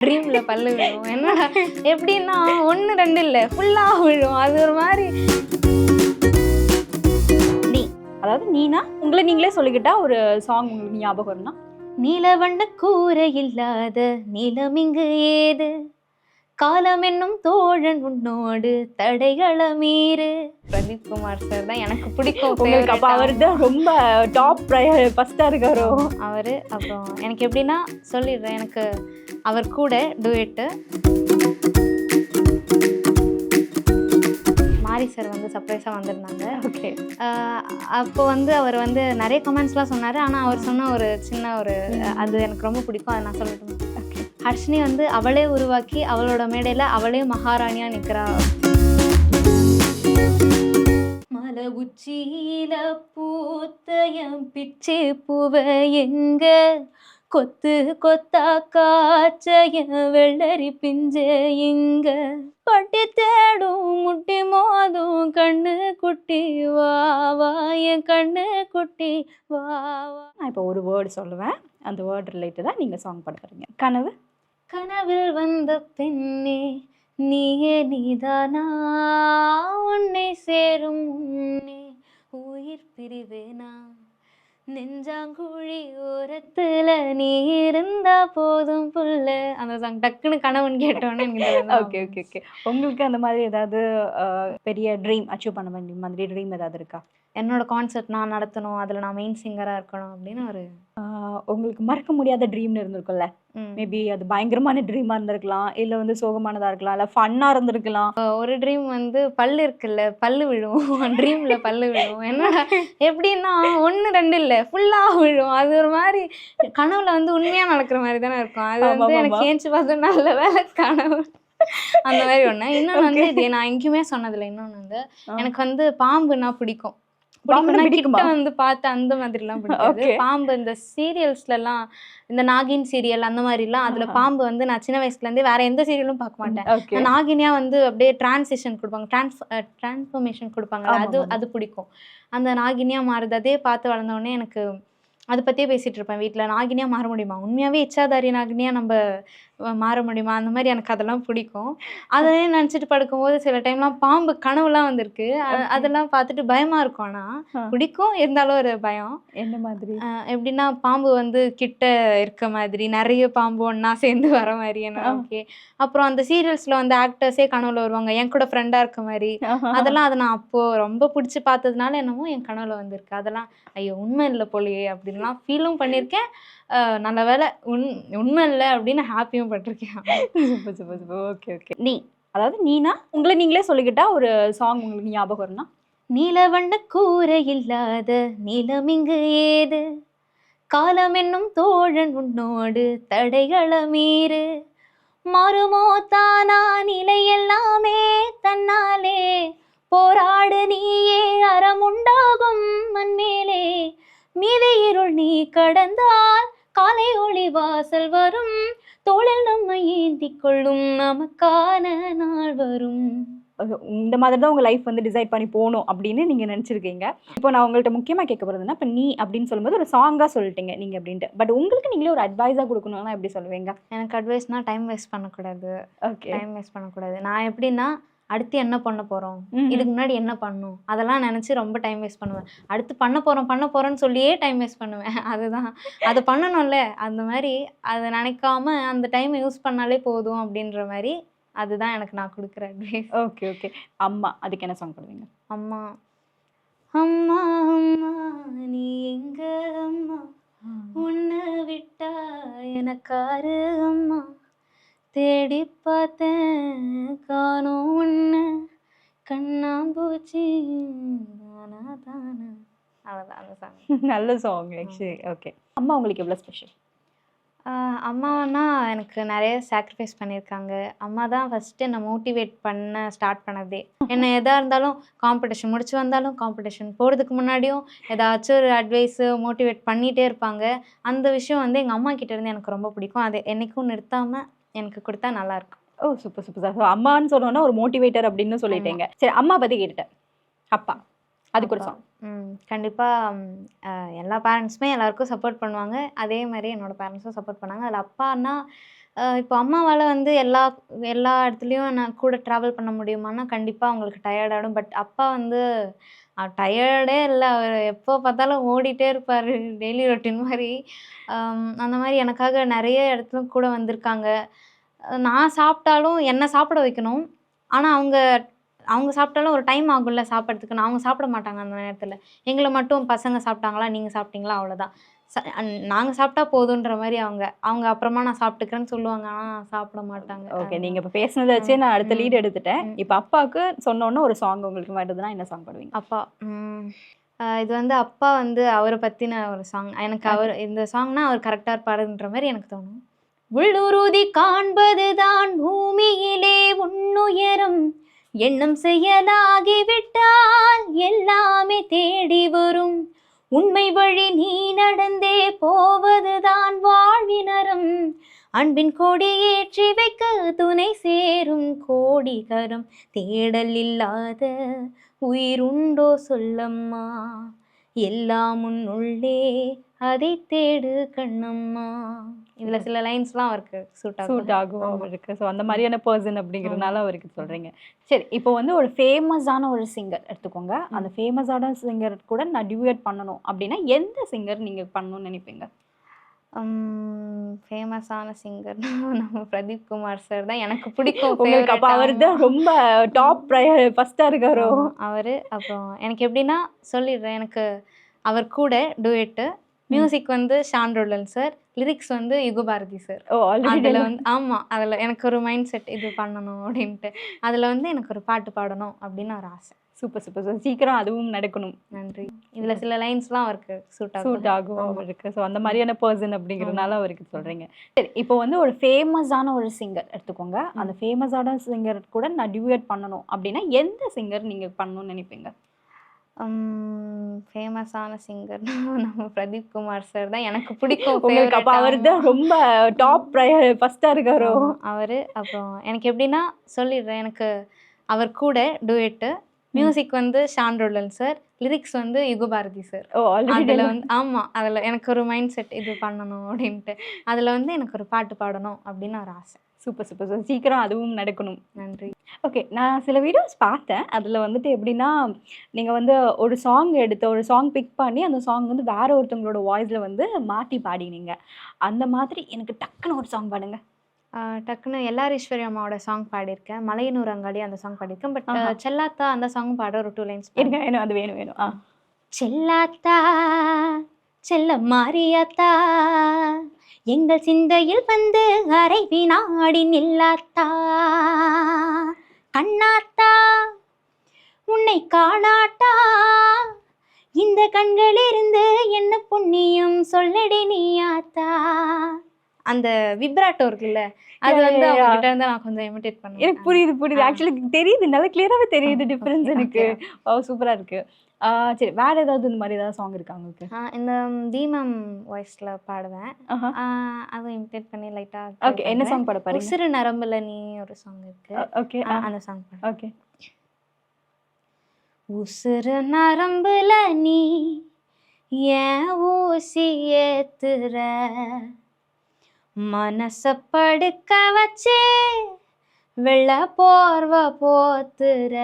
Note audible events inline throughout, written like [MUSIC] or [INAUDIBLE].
ட்ரீம்ல பல்லு விழும் என்னடா எப்படின்னா ஒன்று ரெண்டு இல்லை ஃபுல்லாக விழும். அது ஒரு மாதிரி. நீ அதாவது நீனா உங்களை நீங்களே சொல்லிக்கிட்டா ஒரு சாங் உங்களுக்கு ஞாபகம் வரும்னா நீலவண்ண கூரை இல்லாத நிலமிங்கு ஏது? காலம் என்னும் தோழன் உன்னோடு தடைகள மீறு. பிரதீப் குமார் சார் தான் எனக்கு பிடிக்கும் உங்களுக்கு அப்போ அவர் தான் ரொம்ப டாப் ஃபர்ஸ்டாக இருக்காரோ? அவர் அப்புறம் எனக்கு எப்படின்னா சொல்லிடுறேன் எனக்கு அவர் கூட டுயட்டு மாரி சார் வந்து சர்ப்ரைஸாக வந்திருந்தாங்க. ஓகே அப்போ வந்து அவர் வந்து நிறைய கமெண்ட்ஸ்லாம் சொன்னார் ஆனால் அவர் சொன்ன ஒரு சின்ன ஒரு அது எனக்கு ரொம்ப பிடிக்கும் அதை நான் சொல்லட்டும்? ஹர்ஷினி வந்து அவளே உருவாக்கி அவளோட மேடையில் அவளே மகாராணியாக நிற்கிறா மலை உச்சியில பூத்தயம் பிச்சை பூவ எங்க? கொத்து கொத்தா காச்சய வெள்ளரி பிஞ்ச எங்க? பட்டி தேடும் முட்டி மோதும் கண்ணு குட்டி வா வா என் கண்ணு குட்டி வா வா. நான் இப்போ ஒரு வேர்டு சொல்லுவேன். அந்த வேர்டு ரிலேட்டடாக நீங்கள் சாங் பாட கனவு? கனவில் வந்த பெண்ணே நீயே நீதானா? உன்னை சேரும் உன்னே உயிர் பிரிவேனா? நெஞ்சாங்குழி ஓரத்துல நீ இருந்தா போதும் புள்ள. அந்த சாங் டக்குன்னு கனவுன்னு கேட்டோன்னே ஓகே ஓகே ஓகே உங்களுக்கு அந்த மாதிரி ஏதாவது பெரிய ட்ரீம் அச்சீவ் பண்ண வேண்டிய மாதிரி ட்ரீம் ஏதாவது இருக்கா? என்னோட கான்சர்ட் நான் நடத்தணும் அதில் நான் மெயின் சிங்கராக இருக்கணும் அப்படின்னு ஒரு உங்களுக்கு மறக்க முடியாத ட்ரீம்னு இருந்திருக்கும்ல. மேபி அது பயங்கரமான ட்ரீமாக இருந்திருக்கலாம் இல்லை வந்து சோகமானதாக இருக்கலாம் இல்லை ஃபன்னாக இருந்திருக்கலாம். ஒரு ட்ரீம் வந்து பல்லு இருக்குல்ல பல்லு விழும். [LAUGHS] ட்ரீம்ல பல்லு விழும். என்னடா எப்படின்னா ஒன்று ரெண்டு இல்லை ஃபுல்லாக விழும். அது ஒரு மாதிரி கனவுல வந்து உண்மையாக நடக்கிற மாதிரி தானே இருக்கும். அது வந்து எனக்கு. ஏஞ்சி பார்த்து நல்ல [LAUGHS] வேலை கனவு. அந்த மாதிரி ஒன்று இன்னொன்று வந்து இது நான் எங்கேயுமே சொன்னதில்லை. இன்னொன்று வந்து. எனக்கு வந்து பாம்புனா பிடிக்கும். பிடிக்குமா? வந்து பார்த்து அந்த மாதிரிலாம் பிடிக்காது. பாம்பு இந்த சீரியல்ஸ்லலாம் இந்த நாகின் சீரியல் அந்த மாதிரிலாம் அதில் ஆஹா. பாம்பு வந்து நான் சின்ன வயசுலேருந்தே வேற எந்த சீரியலும் பார்க்க மாட்டேன் நாகினியா வந்து அப்படியே டிரான்சிஷன் கொடுப்பாங்க டிரான்ஸ் டிரான்ஸ்ஃபர்மேஷன் கொடுப்பாங்க அது. அது பிடிக்கும் அந்த நாகினியா மாறுது அதே பார்த்து வளர்ந்த உடனே எனக்கு அதை பற்றியே பேசிட்டு இருப்பேன் வீட்டில் நாகினியா மாற முடியுமா உண்மையாகவே இச்சாதாரி நாகினியா நம்ம மாற முடியுமா? அந்த மாதிரி எனக்கு அதெல்லாம் பிடிக்கும். அதே நினச்சிட்டு படுக்கும்போது சில டைம்லாம் பாம்பு கனவுலாம் வந்திருக்கு. அதெல்லாம் பார்த்துட்டு பயமா இருக்கும். ஆனால். பிடிக்கும். இருந்தாலும் ஒரு பயம். என்ன மாதிரி? எப்படின்னா பாம்பு வந்து கிட்ட இருக்க மாதிரி நிறைய பாம்பு ஒன்றா சேர்ந்து வர மாதிரி. என்ன. ஓகே. அப்புறம் அந்த சீரியல்ஸ்ல வந்து ஆக்டர்ஸே கனவுல வருவாங்க. என் கூட ஃப்ரெண்டா இருக்க மாதிரி. அதெல்லாம் அதை நான் அப்போ ரொம்ப பிடிச்சி பார்த்ததுனால என்னமோ என் கனவுல வந்திருக்கு. அதெல்லாம் ஐயோ உண்மை இல்லை போலியே அப்படின்லாம் ஃபீலும் பண்ணியிருக்கேன். நல்ல வேலை உண் உண்மை இல்லை அப்படின்னு ஹாப்பியும் பட்டிருக்கேன். Super super super. Okay okay நீ அதாவது நீனா உங்களை நீங்களே சொல்லிக்கிட்டா ஒரு சாங் உங்களுக்கு ஞாபகம் வரும்னா நீலவண்ண கூரை இல்லாத நிலமிங்கு ஏது? காலம் என்னும் தோழன் உன்னோடு தடைகள மீறு. மாறுமோ தானா நிலை எல்லாமே தன்னாலே. போராடு நீயே அறமுண்டாகும் மண்மேலே. மீதி இருள் நீ கடந்தால் காலை ஒளி வாசல் வரும். தோளில் நம்மை ஏந்திக் கொள்ளும். நமக்கான நாள் வரும். இந்த மாதிரி தான் உங்கள் லைஃப் வந்து டிசைட் பண்ணி போகணும் அப்படின்னு நீங்கள் நினச்சிருக்கீங்க. இப்போ நான் உங்கள்கிட்ட முக்கியமாக கேட்க போகிறதுனா இப்போ நீ அப்படின்னு சொல்லும்போது ஒரு சாங்காக சொல்லிட்டீங்க நீங்கள் அப்படின்ட்டு. பட் உங்களுக்கு நீங்களே ஒரு அட்வைஸாக கொடுக்கணும்னா எப்படி சொல்லுவீங்க? எனக்கு அட்வைஸ்னா டைம் வேஸ்ட் பண்ணக்கூடாது. ஓகே டைம் வேஸ்ட் பண்ணக்கூடாது. நான் எப்படின்னா அடுத்து என்ன பண்ண போகிறோம் இதுக்கு முன்னாடி என்ன பண்ணும்? அதெல்லாம் நினச்சி ரொம்ப டைம் வேஸ்ட் பண்ணுவேன். அடுத்து பண்ண போகிறோம் பண்ண போகிறோன்னு சொல்லியே டைம் வேஸ்ட் பண்ணுவேன். [LAUGHS] அதுதான். அது பண்ணணும்ல. அந்த மாதிரி அதை நினைக்காம அந்த டைமை யூஸ் பண்ணாலே போதும் அப்படின்ற மாதிரி அதுதான் எனக்கு நான் கொடுக்குற அட்வைஸ் ஓகே ஓகே அம்மா அதுக்கு என்ன சாங் பண்ணுவீங்க அம்மா. அம்மா அம்மா நீ எங்க அம்மா? உன்னை விட்டா எனக்காரு அம்மா. தேடி பார்த்தேன் காணோம் உன்னை. கண்ணாம்பூச்சி நானா தானா அவ்வளோதான் அந்த சாங் நல்ல சாங் ஆக்சுவலி ஓகே அம்மா உங்களுக்கு எவ்வளோ ஸ்பெஷல் அம்மானா எனக்கு நிறைய சாக்ரிஃபைஸ் பண்ணியிருக்காங்க. அம்மா தான் ஃபஸ்ட்டு என்னை மோட்டிவேட் பண்ண ஸ்டார்ட் பண்ணதே. என்ன எதாக இருந்தாலும் காம்படிஷன் முடிச்சு வந்தாலும் காம்படிஷன் போகிறதுக்கு முன்னாடியும் ஏதாச்சும் ஒரு அட்வைஸு மோட்டிவேட் பண்ணிகிட்டே இருப்பாங்க. அந்த விஷயம் வந்து எங்கள் அம்மா கிட்ட இருந்து எனக்கு ரொம்ப பிடிக்கும். அது என்றைக்கும் நிறுத்தாமல் எனக்கு கொடுத்தா நல்லாயிருக்கும் ஓ சூப்பர் சூப்பர் சார். ஸோ அம்மான்னு சொன்னோன்னா ஒரு மோட்டிவேட்டர் அப்படின்னு சொல்லிட்டீங்க. சரி அம்மா பற்றி கேட்டுட்டேன். அப்பா அதுக்கு ஒரு சாங் கண்டிப்பாக எல்லா பேரண்ட்ஸுமே எல்லாருக்கும் சப்போர்ட் பண்ணுவாங்க. அதே மாதிரி என்னோட பேரண்ட்ஸும் சப்போர்ட் பண்ணாங்க. அதில் அப்பான்னா இப்போ அம்மாவால் வந்து எல்லா எல்லா இடத்துலையும் நான் கூட ட்ராவல் பண்ண முடியுமான்னா கண்டிப்பாக அவங்களுக்கு டயர்ட் ஆகிடும் பட் அப்பா வந்து டயர்டே இல்லை. அவர் எப்போ பார்த்தாலும் ஓடிட்டே இருப்பார். டெய்லி ரொட்டின் மாதிரி. அந்த மாதிரி எனக்காக நிறைய இடத்துல கூட வந்திருக்காங்க. நான் சாப்பிட்டாலும் என்னை சாப்பிட வைக்கணும். ஆனால் அவங்க அவங்க சாப்பிட்டாலும் ஒரு டைம் ஆகும்ல சாப்பிட்றதுக்கு. நான் அவங்க சாப்பிட மாட்டாங்க அந்த நேரத்தில். எங்களை மட்டும் பசங்க சாப்பிட்டாங்களா? நீங்கள் சாப்பிட்டீங்களா? அவ்வளோதான் நாங்கள் சாப்பிட்டா போதுன்ற மாதிரி அவங்க அவங்க அப்புறமா நான் சாப்பிட்டுக்கிறேன்னு சொல்லுவாங்க. ஆனால் சாப்பிட மாட்டாங்க. ஓகே நீங்க இப்ப பேசுனதை வச்சே நான் அடுத்த. லீட் எடுத்துட்டேன். இப்ப அப்பாவுக்கு சொன்னோன்னு ஒரு சாங் உங்களுக்கு வருதுன்னா என்ன சாங் பாடுவீங்க? அப்பா இது வந்து அப்பா வந்து அவரை பற்றின ஒரு சாங் எனக்கு அவர் இந்த சாங்னா அவர் கரெக்டாக இருப்பாருன்ற மாதிரி எனக்கு தோணும். உள்ளுறுதி காண்பதுதான் பூமியிலே உன்னுயரம். எண்ணம் செயலாகிவிட்டால் எல்லாமே தேடி வரும். உண்மை வழி நீ நடந்தே போவதுதான் வாழ்வினரம். அன்பின் கொடியேற்றி வைக்க துணை சேரும் கோடிகரம். தேடல் இல்லாத உயிருண்டோ சொல்லம்மா எல்லாம் உன்னுள்ளே அதை தேடு கண்ணம்மா. இதுல சில லைன்ஸ்லாம் அவருக்கு சூட் சூட் ஆகும். அவருக்கு. ஸோ அந்த மாதிரியான பர்சன் அப்படிங்கிறதுனால அவருக்கு சொல்றீங்க. சரி இப்போ வந்து ஒரு ஃபேமஸான ஒரு சிங்கர் எடுத்துக்கோங்க. அந்த ஃபேமஸான சிங்கர் கூட நான் டியூயட் பண்ணணும் அப்படின்னா எந்த சிங்கர் நீங்க பண்ணணும்னு நினைப்பீங்க? ஃபேமஸான சிங்கர் நம்ம பிரதீப் குமார் சார் தான் எனக்கு பிடிக்கும் உங்களுக்கு அப்ப அவர் தான் ரொம்ப டாப் ஃபர்ஸ்டா இருக்காரோ? அவர். அப்புறம் எனக்கு எப்படின்னா சொல்லிடுறேன். எனக்கு அவர் கூட டுயெட்டு மியூசிக் வந்து ஷான் ரோலன் சார் லிரிக்ஸ் வந்து யுகபாரதி சார் அதில் வந்து ஆமாம் அதில் எனக்கு ஒரு மைண்ட் செட் இது பண்ணணும் அப்படின்ட்டு. அதில் வந்து எனக்கு ஒரு பாட்டு பாடணும் அப்படின்னு ஒரு ஆசை. சூப்பர் சூப்பர் ஸோ சீக்கிரம் அதுவும் நடக்கணும். நன்றி. இதில் சில லைன்ஸ்லாம் அவருக்கு சூட் சூட் ஆகும் அவருக்கு. ஸோ அந்த மாதிரியான பர்சன் அப்படிங்கிறதுனால அவருக்கு சொல்றீங்க. சரி இப்போ வந்து ஒரு ஃபேமஸான ஒரு சிங்கர் எடுத்துக்கோங்க. அந்த ஃபேமஸான சிங்கர் கூட நான் டியூயட் பண்ணணும் அப்படின்னா எந்த சிங்கர் நீங்க பண்ணணும்னு நினைப்பீங்க? ஃபேமஸான சிங்கர் [LAUGHS] நம்ம பிரதீப் குமார் சார் தான் எனக்கு பிடிக்கும் [LAUGHS] உங்களுக்கு அப்ப அவர் தான் ரொம்ப டாப் ஃபர்ஸ்டா இருக்காரோ? அவர். அப்புறம் எனக்கு எப்படின்னா சொல்லிடுறேன் எனக்கு அவர் கூட டுயெட்டு மியூசிக் வந்து ஷான் ரோலன் சார் லிரிக்ஸ் வந்து யுகபாரதி சார் அதில் வந்து ஆமாம் அதில் எனக்கு ஒரு மைண்ட் செட் இது பண்ணணும் அப்படின்ட்டு. அதில் வந்து எனக்கு ஒரு பாட்டு பாடணும் அப்படின்னு ஒரு ஆசை. Super super. ஸோ சீக்கிரம் அதுவும் நடக்கணும். நன்றி. ஓகே நான் சில வீடியோஸ் பார்த்தேன். அதில் வந்துட்டு எப்படின்னா நீங்கள் வந்து ஒரு சாங் எடுத்து ஒரு சாங் பிக் பண்ணி அந்த சாங் வந்து வேற ஒருத்தவங்களோட வாய்ஸில் வந்து மாற்றி பாடினீங்க. அந்த மாதிரி எனக்கு டக்குன்னு ஒரு சாங் பாடுங்க. டக்குன்னு எல்லார் ஈஸ்வரி அம்மாவோட சாங் பாடியிருக்கேன். மலையனூர் அங்காடி அந்த சாங் பாடியிருக்கேன். பட். செல்லாத்தா அந்த சாங் பாட ஒரு டூ லைன்ஸ் எனக்கு வேணும் அது வேணும் வேணும். ஆ. செல்லாத்தா செல்ல மாறியாத்தா. எங்கள் சிந்தையில் வந்து அரை வினாடி நில்லாத்தா. கண்ணாத்தா உன்னை காணாட்டா இந்த கண்களிலிருந்து என்ன புண்ணியம் சொல்லடி நீயாத்தா. அந்த விப்ராட்டோ இருக்குல்ல அது வந்து. அவங்க கிட்ட இருந்து நான் கொஞ்சம் இமிட்டேட் பண்ணேன் எனக்கு புரியுது புரியுது. ஆக்சுவலி தெரியுது நல்லா கிளியராகவே தெரியுது டிஃப்ரென்ஸ் எனக்கு. சூப்பராக இருக்கு. சரி வேற ஏதாவது இந்த மாதிரி ஏதாவது சாங் இருக்கா உங்களுக்கு? இந்த தீமம் வாய்ஸ்ல பாடுவேன். அதை இமிட்டேட் பண்ணி லைட்டா ஓகே என்ன சாங் பாட பாருங்க உசிறு நரம்புல நீ ஒரு சாங் இருக்கு. ஓகே அந்த சாங் ஓகே உசுறு நரம்புல நீ ஏன் ஊசி ஏத்துற மனச படுக்க வச்சே வெள்ள போர்வ போத்துற.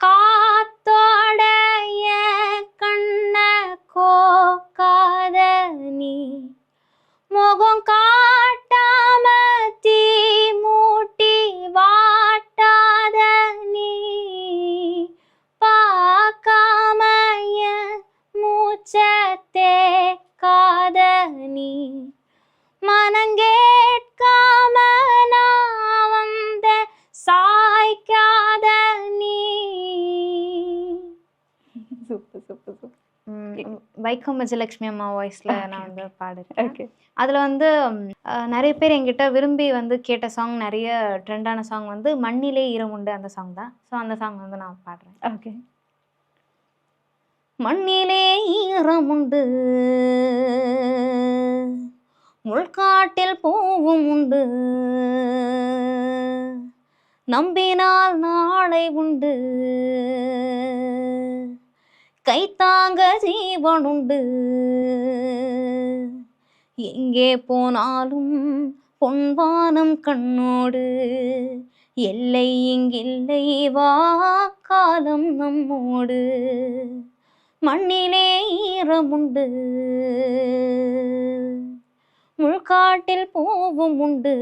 காத்தோட கண்ண கோக்காத நீ முகம் காட்டாம தீ மூட்டி வா வைக்கம் விஜயலட்சுமி அம்மா வாய்ஸ்ல நான் வந்து பாடுறேன் ஓகே அதில் வந்து நிறைய பேர் என்கிட்ட விரும்பி வந்து கேட்ட சாங் நிறைய ட்ரெண்டான சாங் வந்து மண்ணிலே ஈரமுண்டு அந்த சாங் தான். ஸோ அந்த சாங் வந்து நான் பாடுறேன். ஓகே மண்ணிலே ஈரமுண்டு முள்காட்டில் பூவும் உண்டு. நம்பினால் நாளை உண்டு. கைத்தாங்க ஜீவனுண்டு. எங்கே போனாலும் பொன்வானம் கண்ணோடு. எல்லை இங்கில்லை வா காலம் நம்மோடு. மண்ணிலே ஈரமுண்டு. முள்காட்டில் பூவும் உண்டு.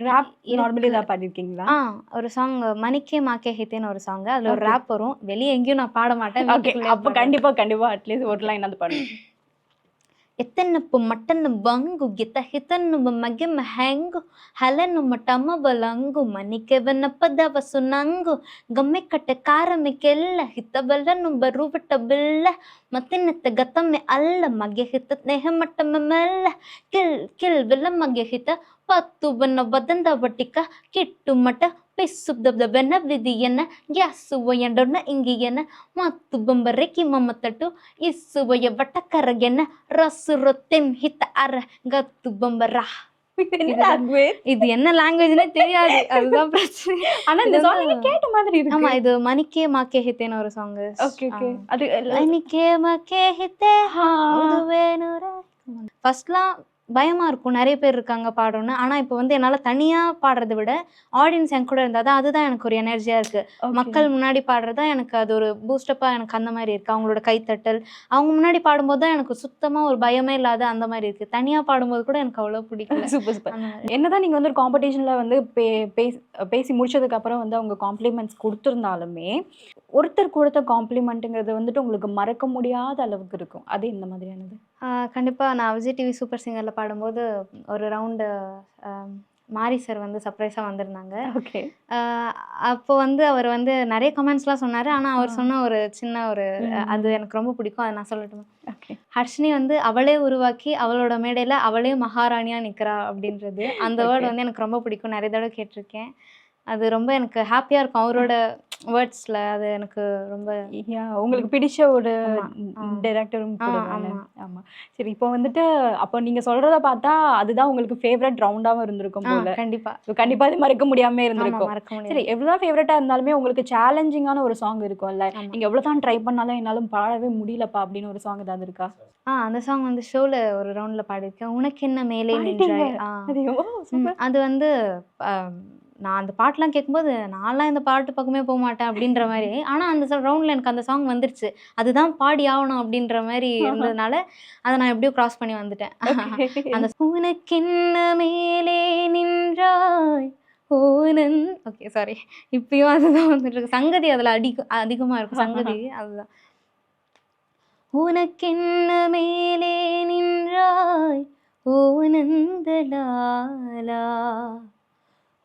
ரேப் இருக்கு. நார்மலி ஏதாவது பாடிருக்கீங்களா ஆ ஒரு சாங் மணிக்கே மாக்கே ஹித்தேன்னு ஒரு சாங் அதுல ஒரு Okay. ரேப் வரும் வெளியே எங்கேயும் நான் பாட மாட்டேன் ஓகே வீட்டுக்குள்ளேயே அப்போ பாடுவேன். கண்டிப்பா கண்டிப்பா அட்லீஸ்ட் ஒரு லைன் அது பாடுங்க ಎತ್ತನ್ನಪ್ಪು ಮಟ್ಟನ್ನು ಬಂಗು ಗಿತ ಹಿತನ್ನು ಮಗೆಮ ಹೆಂಗು ಹಲನು ಮಟಮ ಬಲಂಗು ಮನಿಕೆವನ ಪದವಸು ನಂಗು ಗಮ್ಮೆ ಕಟ್ಟೆ ಕಾರಮಿಕೆಲ್ಲ ಹಿತಬಲ್ಲನು ಬರುಬಟ ಬಿಲ್ಲ ಮತ್ತಿನತ್ತ ಗತಮ್ಮೆ ಅಲ್ಲ ಮಗೆ ಹಿತ ನೇಹ ಮಟ್ಟಮ ಮೆಲ್ಲ ಕಿಲ್ ಕಿಲ್ ಬಿಲ್ಲ ಮಗೆ ಹಿತ ಪತ್ತು ಬನ್ನ ಬದಂದ ಬಟ್ಟಿಕ ಕಿಟ್ಟು ಮಟ ಪಿಸ್ಸು ದಬ್ದ ಬೆನ್ನ ವಿಧಿಯನ್ನ ಗ್ಯಾಸುವ ಎಂಡೊನ್ನ ಇಂಗಿಯನ್ನ ಮತ್ತು ಬೊಂಬರೆಕಿ ಮಮ್ಮತ್ತಟ್ಟು ಇಸುವಯ ಬಟ್ಟ ಕರಗೆನ್ನ ರಸು ರೊತ್ತೆಂ ಹಿತ ಅರ ಗತ್ತು ಬೊಂಬರ என்ன language? இது என்ன லாங்குவேஜ்னே தெரியாது அதுதான் பிரச்சனை ஆனா இந்த இது சாங் வந்து- நீங்க கேட்ட மாதிரி இருக்கு ஆமா இது மணிக்கே மாக்கே ஹித்தேன்னு ஒரு சாங் ஓகே ஓகே அது மணிக்கே மாக்கே ஹித்தே ஆ, ஃபர்ஸ்ட்லாம் பயமா இருக்கும். நிறைய பேர் இருக்காங்க பாடணும்னு. ஆனா இப்போ வந்து என்னால தனியா பாடுறதை விட ஆடியன்ஸ் என் கூட இருந்தால் தான் அதுதான் எனக்கு ஒரு எனர்ஜியா இருக்கு. Okay. மக்கள் முன்னாடி பாடுறதா எனக்கு அது ஒரு பூஸ்டப்பா எனக்கு அந்த மாதிரி இருக்கு. அவங்களோட கைத்தட்டல். அவங்க முன்னாடி பாடும்போது தான் எனக்கு சுத்தமா ஒரு பயமே இல்லாத அந்த மாதிரி இருக்கு. தனியா பாடும்போது கூட எனக்கு அவ்வளவு பிடிக்கல. [LAUGHS] Super super. என்னதான் நீங்க வந்து ஒரு காம்படிஷன்ல வந்து பே பேசி பேசி முடிச்சதுக்கு அப்புறம் வந்து அவங்க காம்ப்ளிமெண்ட்ஸ் கொடுத்துருந்தாலுமே ஒருத்தர் கொடுத்த காம்ப்ளிமெண்ட்டுங்கிறது வந்துட்டு உங்களுக்கு மறக்க முடியாத அளவுக்கு இருக்கும். அது இந்த மாதிரியானது? ஆஹ் கண்டிப்பா நான் விஜய் டிவி சூப்பர் சிங்கர்ல பாடும்போது ஒரு ரவுண்டு மாரி சார் வந்து சர்ப்ரைஸாக வந்திருந்தாங்க. ஓகே. அப்போ வந்து அவர் வந்து நிறைய கமெண்ட்ஸ்லாம் சொன்னார். ஆனால் அவர். சொன்ன ஒரு சின்ன ஒரு. அது எனக்கு ரொம்ப பிடிக்கும். அதை நான் சொல்லட்டுமா? ஓகே. ஹர்ஷினி வந்து அவளே உருவாக்கி அவளோட மேடையில் அவளே மகாராணியா நிற்கிறா அப்படின்றது. அந்த வேர்டு. வந்து எனக்கு ரொம்ப பிடிக்கும். நிறைய தடவை கேட்டிருக்கேன். அது ரொம்ப எனக்கு ஹாப்பியாக இருக்கும். அவரோட வேர்ட்ஸில் அது எனக்கு ரொம்ப உங்களுக்கு பிடிச்ச ஒரு. டைரக்டரும் ஆ, கூட ஆமா. தானே? ஆமா. சரி இப்போ வந்துட்டு அப்போ நீங்க சொல்றத பார்த்தா அதுதான் உங்களுக்கு ஃபேவரட் ரவுண்டாவும் இருந்திருக்கும் போல. கண்டிப்பாக So, கண்டிப்பா அது மறக்க முடியாம ஆமாம் இருந்திருக்கும். சரி எவ்வளவுதான் ஃபேவரட்டா இருந்தாலுமே உங்களுக்கு சேலஞ்சிங்கான ஒரு சாங் இருக்கும்ல. ஆமா. நீங்க எவ்வளவுதான் ட்ரை பண்ணாலும் என்னாலும் பாடவே முடியலப்பா அப்படின்னு ஒரு சாங் ஏதாவது இருக்கா? ஆ அந்த சாங் வந்து ஷோவில் ஒரு ரவுண்டில் பாடியிருக்கேன். உனக்கு என்ன மேலே? நின்றாய்? அது வந்து நான் அந்த பாட்டெலாம் கேட்கும்போது நான்லாம் இந்த பாட்டு பக்கமே போக மாட்டேன் அப்படின்ற மாதிரி. ஆனால் அந்த ரவுண்டில் எனக்கு அந்த சாங் வந்துருச்சு. அதுதான் பாடி ஆகணும் அப்படின்ற மாதிரி இருந்ததுனால அதை நான் எப்படியோ கிராஸ் பண்ணி வந்துட்டேன். அந்த உனக்கென்ன மேலே நின்றாய் ஓனன் ஓகே சாரி இப்பயும் அதுதான் வந்துட்டு இருக்கு சங்கதி அதில் அதிக அதிகமாக இருக்கும். சங்கதி அதுதான். உனக்கென்ன மேலே நின்றாய் ஓனந்தலாலா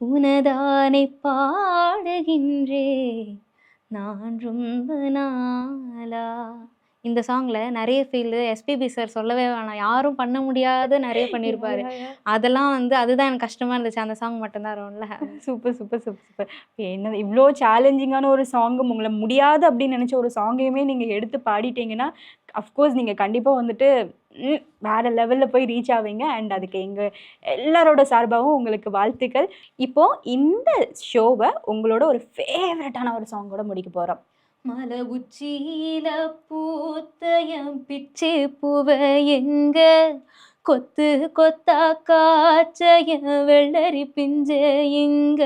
உனதானை பாடுகின்றே நான் ரொம்ப நாளா? இந்த சாங்ல நிறைய ஃபீல் எஸ்பிபி சார் சொல்லவே வேணாம். யாரும் பண்ண முடியாத நிறைய பண்ணியிருப்பாரு [LAUGHS] அதெல்லாம் வந்து அதுதான் எனக்கு கஷ்டமா இருந்துச்சு. அந்த சாங் மட்டும்தான் வரும்ல. சூப்பர் சூப்பர் சூப்பர் சூப்பர் என்ன இவ்வளோ சேலஞ்சிங்கான ஒரு சாங்கும் உங்களை முடியாது அப்படின்னு நினைச்ச ஒரு சாங்கையுமே நீங்க எடுத்து பாடிட்டீங்கன்னா அஃப்கோர்ஸ் நீங்க கண்டிப்பா வந்துட்டு வேறு லெவலில் போய் ரீச் ஆவீங்க. அண்ட் அதுக்கு எங்கள் எல்லாரோட சார்பாகவும் உங்களுக்கு வாழ்த்துக்கள். இப்போது இந்த ஷோவை உங்களோட ஒரு ஃபேவரட்டான ஒரு சாங்கோட முடிக்க போகிறோம் மலை உச்சியில பூத்தயம் பிச்சு பூவ எங்க? கொத்து கொத்தா காச்சய வெள்ளரி பிஞ்ச எங்க?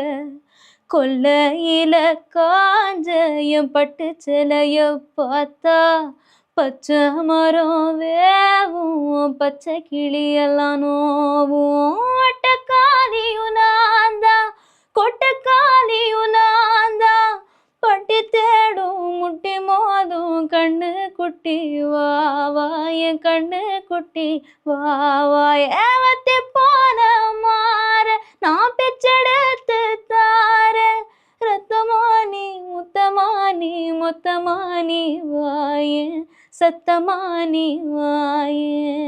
கொல்லையில காஞ்சயம் பட்டு செலைய பார்த்தா பச்சை மரம் வேவும் பச்சை கிளியெல்லாம் நோவும். ஒட்டக்காலியும் நான் தான் கொட்டக்காலியும் நான் தான். பட்டி தேடும் முட்டி மோதும் கண்ணு குட்டி வாவா என் கண்ணு குட்டி வாவா ஏவத்தி போன மாற நான் பெச்செடுத்து தார. ரத்தமானி முத்தமானி மொத்தமானி வாயேன் சத்தமானி வாயேன்